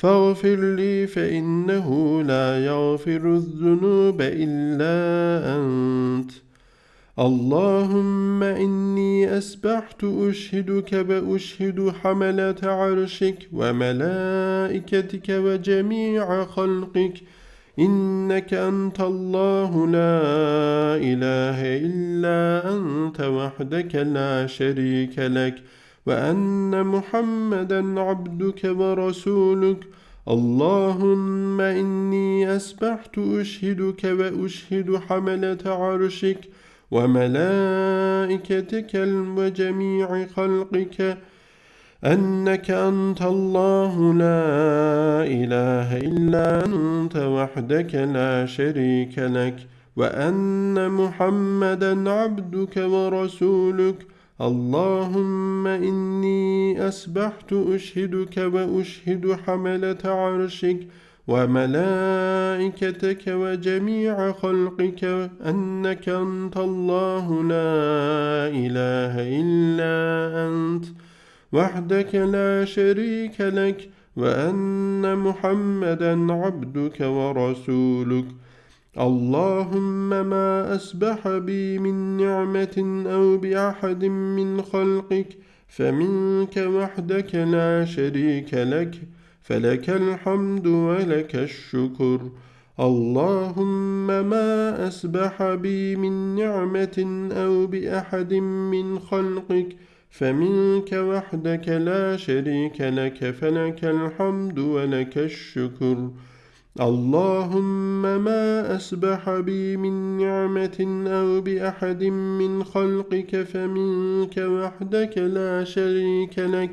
فاغفر لي فإنه لا يغفر الذنوب إلا أنت اللهم إني أسبحت أشهدك وأشهد حملة عرشك وملائكتك وجميع خلقك إنك أنت الله لا إله إلا أنت وحدك لا شريك لك وأن محمدا عبدك ورسولك اللهم إني أسبحت أشهدك وأشهد حملة عرشك وملائكتك وجميع خلقك أنك أنت الله لا إله إلا أنت وحدك لا شريك لك وأن محمدا عبدك ورسولك اللهم إني أسبحت أشهدك وأشهد حملة عرشك وملائكتك وجميع خلقك أنك أنت الله لا إله إلا أنت وحدك لا شريك لك وأن محمدا عبدك ورسولك. اللهم ما أسبح بي من نعمة أو بأحد من خلقك فمنك وحدك لا شريك لك فلك الحمد ولك الشكر. اللهم ما أسبح بي من نعمة أو بأحد من خلقك فمنك وحدك لا شريك لك فلك الحمد ولك الشكر. اللهم ما أسبح بي من نعمة أو بأحد من خلقك فمنك وحدك لا شريك لك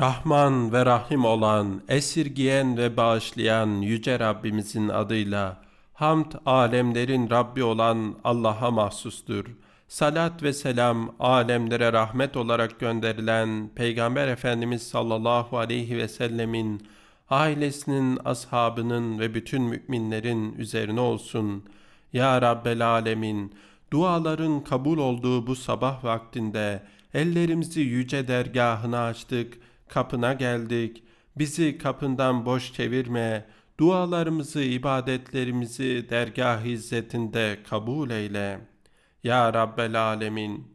Rahman ve Rahim olan, esirgiyen ve bağışlayan Yüce Rabbimizin adıyla, hamd alemlerin Rabbi olan Allah'a mahsustur. Salat ve selam alemlere rahmet olarak gönderilen Peygamber Efendimiz sallallahu aleyhi ve sellemin, ailesinin, ashabının ve bütün müminlerin üzerine olsun. Ya Rabbel Alemin, duaların kabul olduğu bu sabah vaktinde ellerimizi yüce dergahına açtık, kapına geldik. Bizi kapından boş çevirme, dualarımızı, ibadetlerimizi dergah izzetinde kabul eyle. Ya Rabbel Alemin,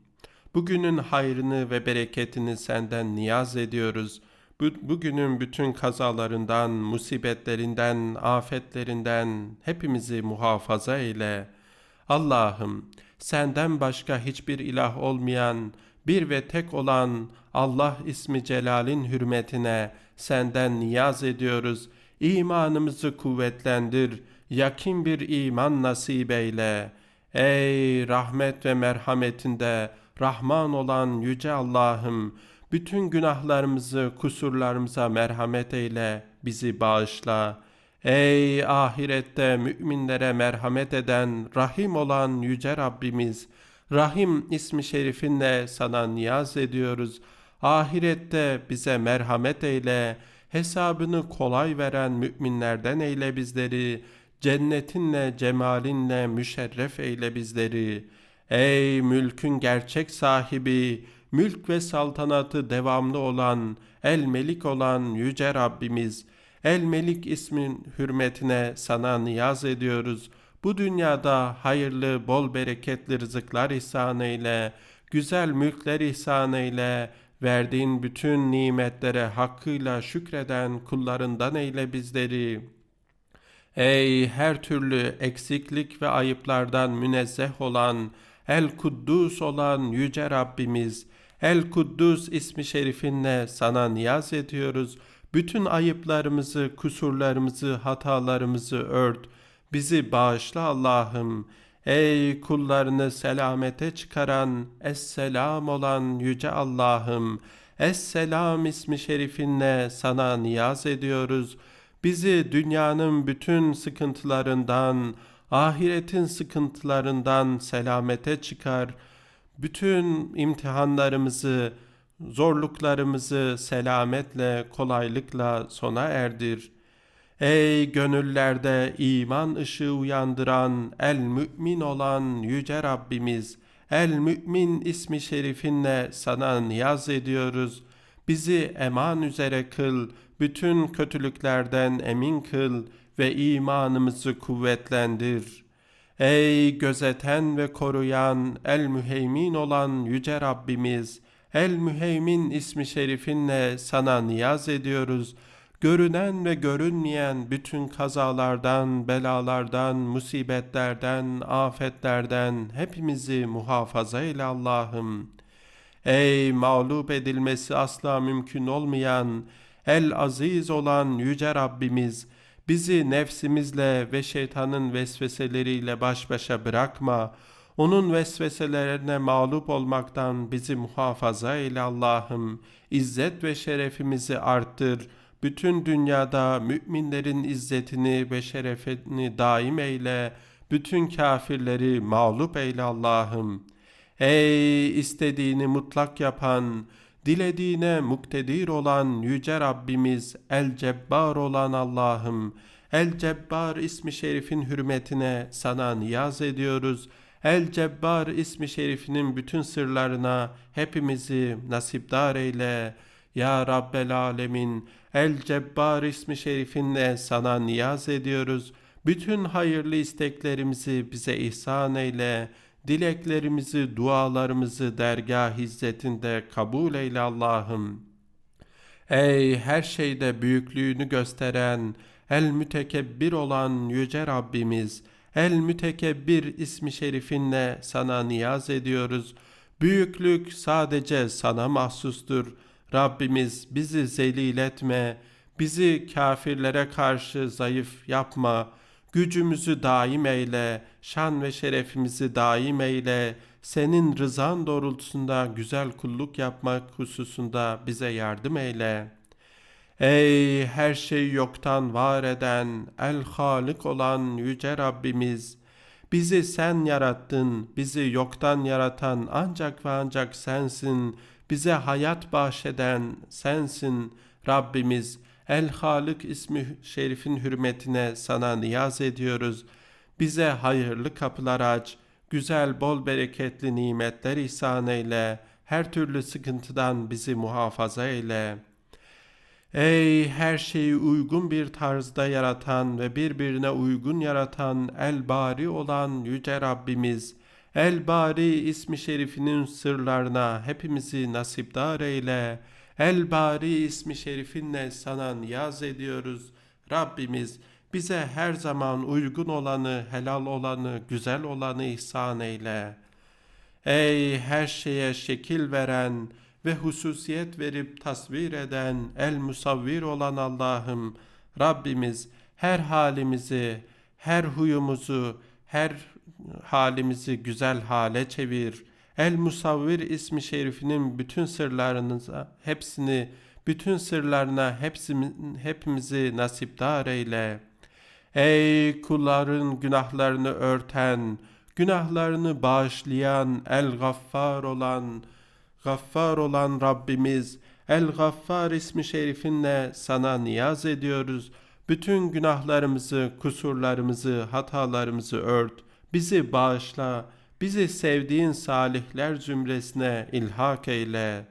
bugünün hayrını ve bereketini senden niyaz ediyoruz. Bu, bugünün bütün kazalarından, musibetlerinden, afetlerinden hepimizi muhafaza eyle. Allah'ım, senden başka hiçbir ilah olmayan, bir ve tek olan Allah ismi celalin hürmetine senden niyaz ediyoruz. İmanımızı kuvvetlendir, yakin bir iman nasip eyle. Ey rahmet ve merhametinde Rahman olan Yüce Allah'ım, bütün günahlarımızı, kusurlarımıza merhamet eyle, bizi bağışla. Ey ahirette müminlere merhamet eden, rahim olan Yüce Rabbimiz, Rahim ismi şerifinle sana niyaz ediyoruz. Ahirette bize merhamet eyle, hesabını kolay veren müminlerden eyle bizleri, cennetinle, cemalinle müşerref eyle bizleri. Ey mülkün gerçek sahibi, mülk ve saltanatı devamlı olan, el melik olan yüce Rabbimiz, el melik ismin hürmetine sana niyaz ediyoruz.'' bu dünyada hayırlı, bol bereketli rızıklar ihsan eyle, güzel mülkler ihsan eyle, verdiğin bütün nimetlere hakkıyla şükreden kullarından eyle bizleri. Ey her türlü eksiklik ve ayıplardan münezzeh olan, El Kuddus olan Yüce Rabbimiz, El Kuddus ismi şerifinle sana niyaz ediyoruz. Bütün ayıplarımızı, kusurlarımızı, hatalarımızı ört.'' Bizi bağışla Allah'ım. Ey kullarını selamete çıkaran, Esselam olan Yüce Allah'ım. Esselam ismi şerifinle sana niyaz ediyoruz. Bizi dünyanın bütün sıkıntılarından, ahiretin sıkıntılarından selamete çıkar. Bütün imtihanlarımızı, zorluklarımızı selametle, kolaylıkla sona erdir.'' Ey gönüllerde iman ışığı uyandıran, el mümin olan yüce Rabbimiz, el mümin ismi şerifinle sana niyaz ediyoruz. Bizi eman üzere kıl, bütün kötülüklerden emin kıl ve imanımızı kuvvetlendir. Ey gözeten ve koruyan, el müheymin olan yüce Rabbimiz, el müheymin ismi şerifinle sana niyaz ediyoruz. Görünen ve görünmeyen bütün kazalardan, belalardan, musibetlerden, afetlerden hepimizi muhafaza eyle Allah'ım. Ey mağlup edilmesi asla mümkün olmayan, el aziz olan yüce Rabbimiz, bizi nefsimizle ve şeytanın vesveseleriyle baş başa bırakma. Onun vesveselerine mağlup olmaktan bizi muhafaza eyle Allah'ım. İzzet ve şerefimizi arttır. Bütün dünyada müminlerin izzetini ve şerefini daim eyle. Bütün kafirleri mağlup eyle Allah'ım. Ey istediğini mutlak yapan, dilediğine muktedir olan yüce Rabbimiz, El Cebbar olan Allah'ım, El Cebbar ismi şerifin hürmetine sana niyaz ediyoruz. El Cebbar ismi şerifinin bütün sırlarına hepimizi nasipdar eyle. Ya Rabbel Alemin, El Cebbar ismi şerifinle sana niyaz ediyoruz. Bütün hayırlı isteklerimizi bize ihsan eyle. Dileklerimizi, dualarımızı dergah hizmetinde kabul eyle Allah'ım. Ey her şeyde büyüklüğünü gösteren, el mütekebbir olan yüce Rabbimiz, el mütekebbir ismi şerifinle sana niyaz ediyoruz. Büyüklük sadece sana mahsustur. Rabbimiz bizi zelil etme, bizi kafirlere karşı zayıf yapma.'' Gücümüzü daim eyle, şan ve şerefimizi daim eyle. Senin rızan doğrultusunda güzel kulluk yapmak hususunda bize yardım eyle. Ey her şeyi yoktan var eden, el halik olan yüce Rabbimiz, bizi sen yarattın, bizi yoktan yaratan ancak ve ancak sensin, bize hayat bahşeden sensin Rabbimiz.'' El Halik ismi şerifin hürmetine sana niyaz ediyoruz. Bize hayırlı kapılar aç, güzel bol bereketli nimetler ihsan eyle, her türlü sıkıntıdan bizi muhafaza eyle. Ey her şeyi uygun bir tarzda yaratan ve birbirine uygun yaratan El Bari olan Yüce Rabbimiz, El Bari ismi şerifinin sırlarına hepimizi nasipdar eyle.'' El Bari ismi şerifinle sana niyaz ediyoruz. Rabbimiz bize her zaman uygun olanı, helal olanı, güzel olanı ihsan eyle. Ey her şeye şekil veren ve hususiyet verip tasvir eden, el musavvir olan Allah'ım, Rabbimiz her halimizi, her huyumuzu, her halimizi güzel hale çevir.'' El Musavvir ismi şerifinin bütün sırlarınıza, hepsini, bütün sırlarına hepsimi, hepimizi nasipdar eyle. Ey kulların günahlarını örten, günahlarını bağışlayan, el gaffar olan, gaffar olan Rabbimiz, el gaffar ismi şerifinle sana niyaz ediyoruz. Bütün günahlarımızı, kusurlarımızı, hatalarımızı ört, bizi bağışla, bizi sevdiğin salihler zümresine ilhak eyle.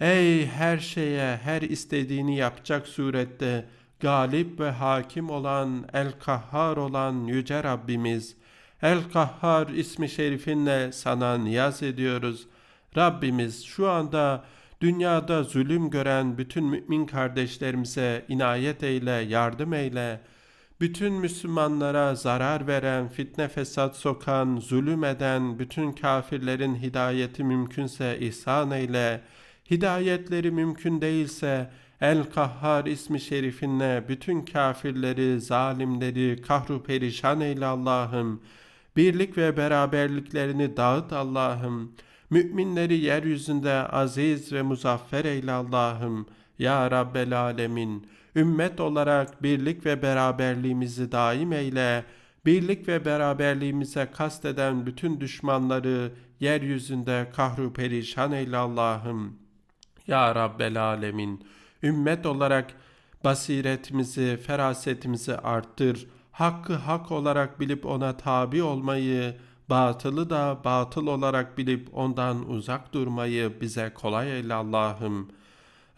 Ey her şeye, her istediğini yapacak surette galip ve hakim olan, el-kahhar olan Yüce Rabbimiz, El-Kahhar ismi şerifinle sana niyaz ediyoruz. Rabbimiz şu anda dünyada zulüm gören bütün mümin kardeşlerimize inayet eyle, yardım eyle.'' Bütün Müslümanlara zarar veren, fitne fesat sokan, zulüm eden bütün kafirlerin hidayeti mümkünse ihsan eyle, hidayetleri mümkün değilse El Kahhar ismi şerifinle bütün kafirleri, zalimleri kahru perişan eyle Allah'ım. Birlik ve beraberliklerini dağıt Allah'ım. Müminleri yeryüzünde aziz ve muzaffer eyle Allah'ım. Ya Rabbel Alemin ümmet olarak birlik ve beraberliğimizi daim eyle, birlik ve beraberliğimize kasteden bütün düşmanları yeryüzünde kahru perişan eyle Allah'ım. Ya Rabbel Alemin, ümmet olarak basiretimizi, ferasetimizi arttır, hakkı hak olarak bilip ona tabi olmayı, batılı da batıl olarak bilip ondan uzak durmayı bize kolay eyle Allah'ım.''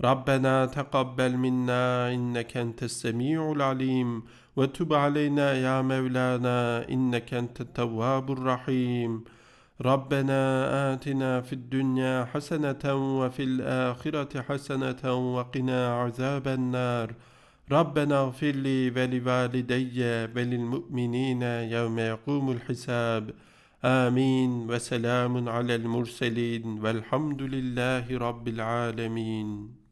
ربنا تقبل منا إنك أنت السميع العليم. وتب علينا يا مولانا إنك أنت التواب الرحيم. ربنا آتنا في الدنيا حسنة وفي الآخرة حسنة وقنا عذاب النار. ربنا اغفر لي ولوالدي وللمؤمنين يوم يقوم الحساب. آمين. وسلام على المرسلين. والحمد لله رب العالمين.